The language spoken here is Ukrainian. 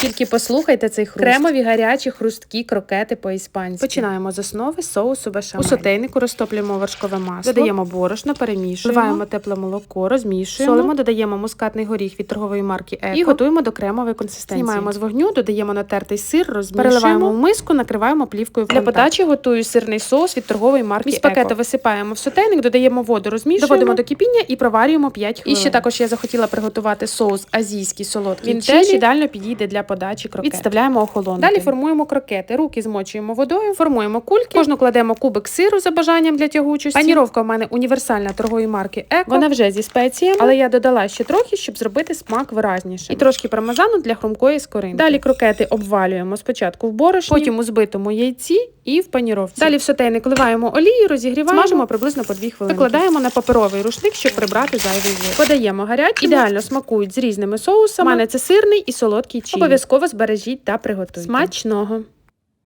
Тільки послухайте цей хруст. Кремові гарячі хрусткі крокети по-іспанськи. Починаємо з основи соусу бешамель. У сотейнику розтоплюємо вершкове масло, додаємо борошно, перемішуємо, вливаємо тепле молоко, розмішуємо, солимо, додаємо мускатний горіх від торгової марки Еко і готуємо до кремової консистенції. Знімаємо з вогню, додаємо натертий сир, розмішуємо, переливаємо в миску, накриваємо плівкою в Для подачі готую сирний соус від торгової марки Міс пакета висипаємо в сотейник, додаємо воду, розмішуємо, доводимо до кипіння і проварюємо 5 хвилин. І ще також я захотіла приготувати соус азійський солодкий. Він теж ідеально підійде для подачі крокет. Відставляємо охолонути. Далі формуємо крокети. Руки змочуємо водою, формуємо кульки. Кожну кладемо кубик сиру за бажанням для тягучості. Паніровка у мене універсальна торгової марки Еко. Вона вже зі спеціями, але я додала ще трохи, щоб зробити смак виразніше. І трошки пармезану для хрумкої скоринки. Далі крокети обвалюємо спочатку в борошні, потім у збитому яйці і в паніровці. Далі в сотейник кливаємо олію, розігріваємо, смажимо приблизно по 2 хвилини. Викладаємо на паперовий рушник, щоб прибрати зайвий жир. Подаємо гарячі, ідеально смакують з різними соусами. У мене це сирний і солодкий чилі. Обов'язково збережіть та приготуйте. Смачного!